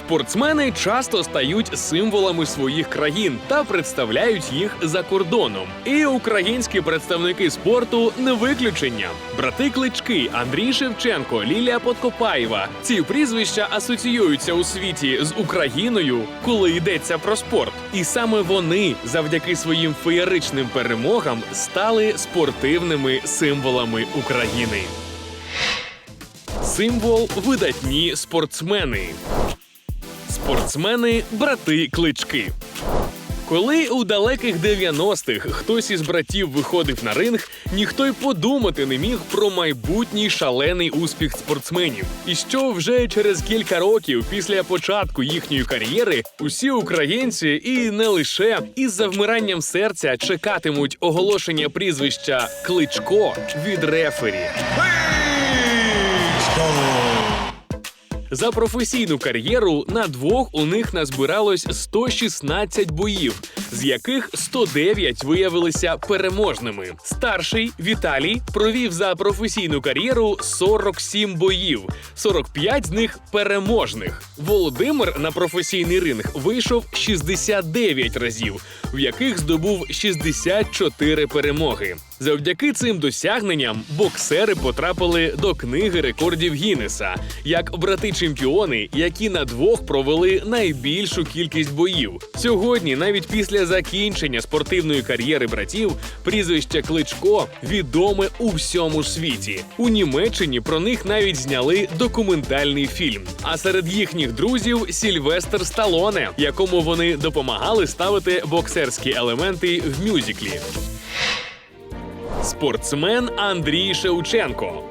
Спортсмени часто стають символами своїх країн та представляють їх за кордоном. І українські представники спорту не виключення. Брати Клички, Андрій Шевченко, Лілія Подкопаєва. Ці прізвища асоціюються у світі з Україною, коли йдеться про спорт. І саме вони, завдяки своїм феєричним перемогам, стали спортивними символами України. Символ видатні спортсмени. Спортсмени брати клички. Коли у далеких 90-х хтось із братів виходив на ринг, ніхто й подумати не міг про майбутній шалений успіх спортсменів. І що вже через кілька років після початку їхньої кар'єри усі українці і не лише із завмиранням серця чекатимуть оголошення прізвища Кличко від рефері. За професійну кар'єру на двох у них назбиралось 116 боїв, з яких 109 виявилися переможними. Старший Віталій провів за професійну кар'єру 47 боїв, 45 з них переможних. Володимир на професійний ринг вийшов 69 разів, в яких здобув 64 перемоги. Завдяки цим досягненням боксери потрапили до книги рекордів Гіннеса як брати-чемпіони, які на двох провели найбільшу кількість боїв. Сьогодні, навіть після закінчення спортивної кар'єри братів, прізвище Кличко відоме у всьому світі. У Німеччині про них навіть зняли документальний фільм. А серед їхніх друзів Сільвестр Сталоне, якому вони допомагали ставити боксерські елементи в мюзиклі. Спортсмен Андрій Шевченко.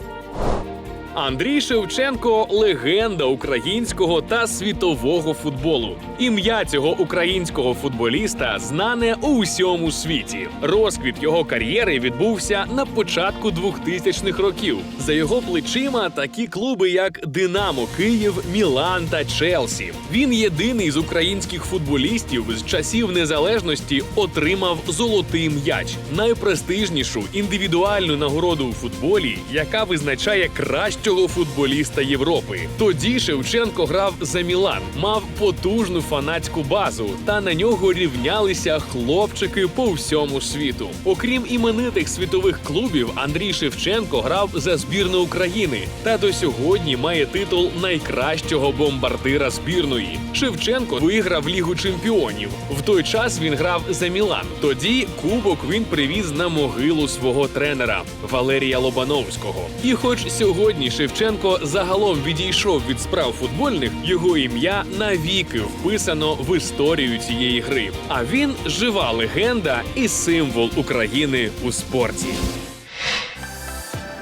Андрій Шевченко легенда українського та світового футболу. Ім'я цього українського футболіста знане у всьому світі. Розквіт його кар'єри відбувся на початку 2000-х років. За його плечима такі клуби, як Динамо Київ, Мілан та Челсі. Він єдиний з українських футболістів з часів незалежності отримав золотий м'яч, найпрестижнішу індивідуальну нагороду у футболі, яка визначає кращого футболіста Європи. Тоді Шевченко грав за Мілан, мав потужну фанатську базу, та на нього рівнялися хлопчики по всьому світу. Окрім іменитих світових клубів, Андрій Шевченко грав за збірну України та до сьогодні має титул найкращого бомбардира збірної. Шевченко виграв Лігу чемпіонів. В той час він грав за Мілан. Тоді кубок він привіз на могилу свого тренера Валерія Лобановського. І хоч сьогодні Шевченко загалом відійшов від справ футбольних, його ім'я навіки вписано в історію цієї гри. А він жива легенда і символ України у спорті.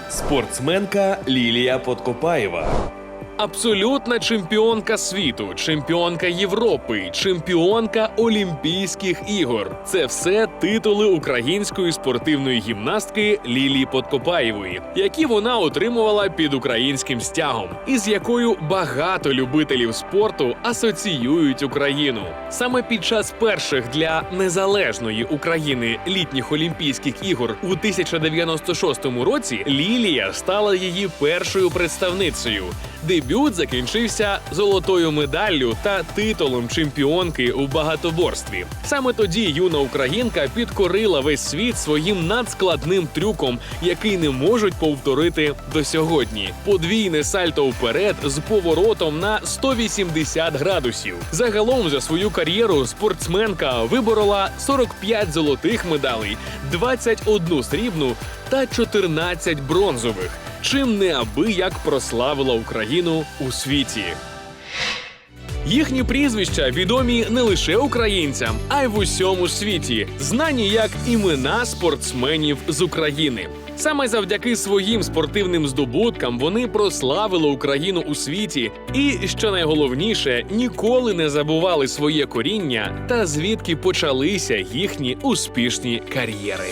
Спортсменка Лілія Подкопаєва. Абсолютна чемпіонка світу, чемпіонка Європи, чемпіонка Олімпійських ігор це все титули української спортивної гімнастки Лілії Подкопаєвої, які вона отримувала під українським стягом, і з якою багато любителів спорту асоціюють Україну. Саме під час перших для незалежної України літніх Олімпійських ігор у 1996 році Лілія стала її першою представницею. Дебют закінчився золотою медаллю та титулом чемпіонки у багатоборстві. Саме тоді юна українка підкорила весь світ своїм надскладним трюком, який не можуть повторити до сьогодні. Подвійне сальто вперед з поворотом на 180 градусів. Загалом за свою кар'єру спортсменка виборола 45 золотих медалей, 21 срібну та 14 бронзових чим неабияк прославила Україну у світі. Їхні прізвища відомі не лише українцям, а й в усьому світі, знані як імена спортсменів з України. Саме завдяки своїм спортивним здобуткам вони прославили Україну у світі, і що найголовніше, ніколи не забували своє коріння та звідки почалися їхні успішні кар'єри.